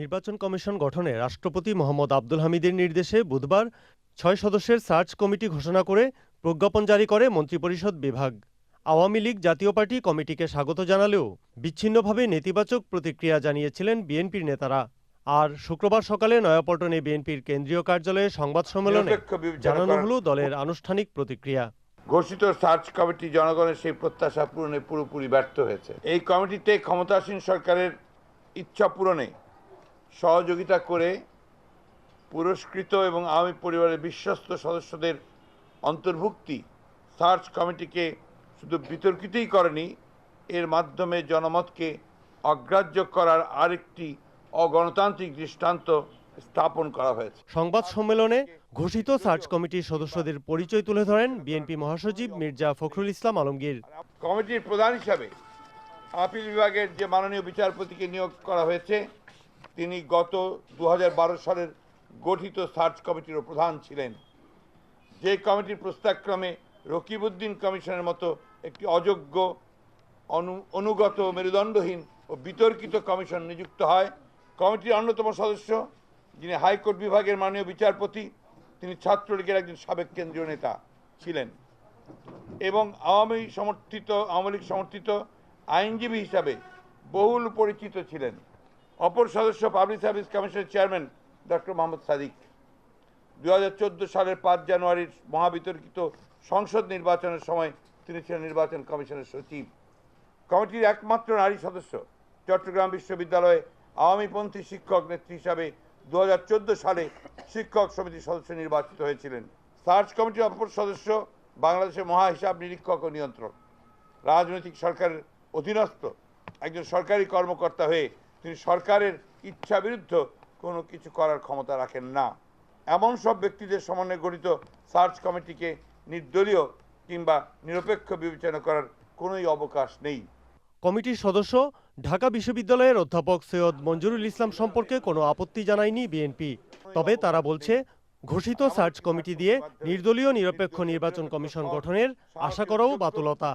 নির্বাচন কমিশন গঠনে রাষ্ট্রপতি মোহাম্মদ আব্দুল হামিদের নির্দেশে বুধবার ছয় সদস্যের সার্চ কমিটি ঘোষণা করে প্রজ্ঞাপন জারি করে মন্ত্রিপরিষদ বিভাগ। আওয়ামী লীগ জাতীয় পার্টি কমিটিকে স্বাগত জানালেও বিচ্ছিন্নভাবে নেতিবাচক প্রতিক্রিয়া জানিয়েছিলেন বিএনপির নেতারা। আর শুক্রবার সকালে নয়াপল্টনে বিএনপির কেন্দ্রীয় কার্যালয়ে সংবাদ সম্মেলনে জানানো হলো দলের আনুষ্ঠানিক প্রতিক্রিয়া। ঘোষিত সার্চ কমিটি জনগণের সেই প্রত্যাশা পূরণে পুরোপুরি ব্যর্থ হয়েছে। এই কমিটিতে ক্ষমতাসীন সরকারের ইচ্ছা পূরণে সহযোগিতা করে পুরস্কৃত এবং আওয়ামী পরিবারের বিশ্বস্ত সদস্যদের অন্তর্ভুক্তি সার্চ কমিটিকে শুধু বিতর্কিতই করেনি এর মাধ্যমে জনমতকে অগ্রাহ্য করার আরেকটি অগণতান্ত্রিক দৃষ্টান্ত স্থাপন করা হয়েছে। সংবাদ সম্মেলনে ঘোষিত সার্চ কমিটির সদস্যদের পরিচয় তুলে ধরেন বিএনপি মহাসচিব মির্জা ফখরুল ইসলাম আলমগীর। কমিটির প্রধান হিসাবে আপিল বিভাগের যে মাননীয় বিচারপতিকে নিয়োগ করা হয়েছে তিনি গত দু হাজার বারো সালের গঠিত সার্চ কমিটিরও প্রধান ছিলেন। যে কমিটির প্রস্তাবক্রমে রকিবউদ্দিন কমিশনের মতো একটি অযোগ্য, অনু, অনুগত, মেরুদণ্ডহীন ও বিতর্কিত কমিশন নিযুক্ত হয়, কমিটির অন্যতম সদস্য, যিনি হাইকোর্ট বিভাগের মাননীয় বিচারপতি, তিনি ছাত্রলীগের একজন সাবেক কেন্দ্রীয় নেতা ছিলেন এবং আওয়ামী সমর্থিত, আওয়ামী লীগ সমর্থিত আইনজীবী হিসাবে বহুল পরিচিত ছিলেন। অপর সদস্য পাবলিক সার্ভিস কমিশনের চেয়ারম্যান ডক্টর মোহাম্মদ সাদিক। দু হাজার চোদ্দ সালের পাঁচ জানুয়ারির মহাবিতর্কিত সংসদ নির্বাচনের সময় তিনি ছিলেন নির্বাচন কমিশনের সচিব। কমিটির একমাত্র নারী সদস্য চট্টগ্রাম বিশ্ববিদ্যালয়ে আওয়ামীপন্থী শিক্ষক নেত্রী হিসাবে দু হাজার চোদ্দ সালে শিক্ষক সমিতির সদস্য নির্বাচিত হয়েছিলেন। সার্চ কমিটির অপর সদস্য বাংলাদেশের মহা হিসাব নিরীক্ষক ও নিয়ন্ত্রক। রাজনৈতিক সরকারের অধীনস্থ একজন সরকারি কর্মকর্তা হয়ে তিনি সরকারের ইচ্ছা বিরুদ্ধ কোনো কিছু করার ক্ষমতা রাখেন না। এমন সব ব্যক্তিদের সমন্বয়ে গঠিত সার্চ কমিটিকে নির্দলীয় কিংবা নিরপেক্ষ বিবেচনা করার কোনোই অবকাশ নেই। কমিটির সদস্য ঢাকা বিশ্ববিদ্যালয়ের অধ্যাপক সৈয়দ মঞ্জুরুল ইসলাম সম্পর্কে কোনো আপত্তি জানায়নি বিএনপি। তবে তারা বলছে, ঘোষিত সার্চ কমিটি দিয়ে নির্দলীয় নিরপেক্ষ নির্বাচন কমিশন গঠনের আশা করাও বাতুলতা।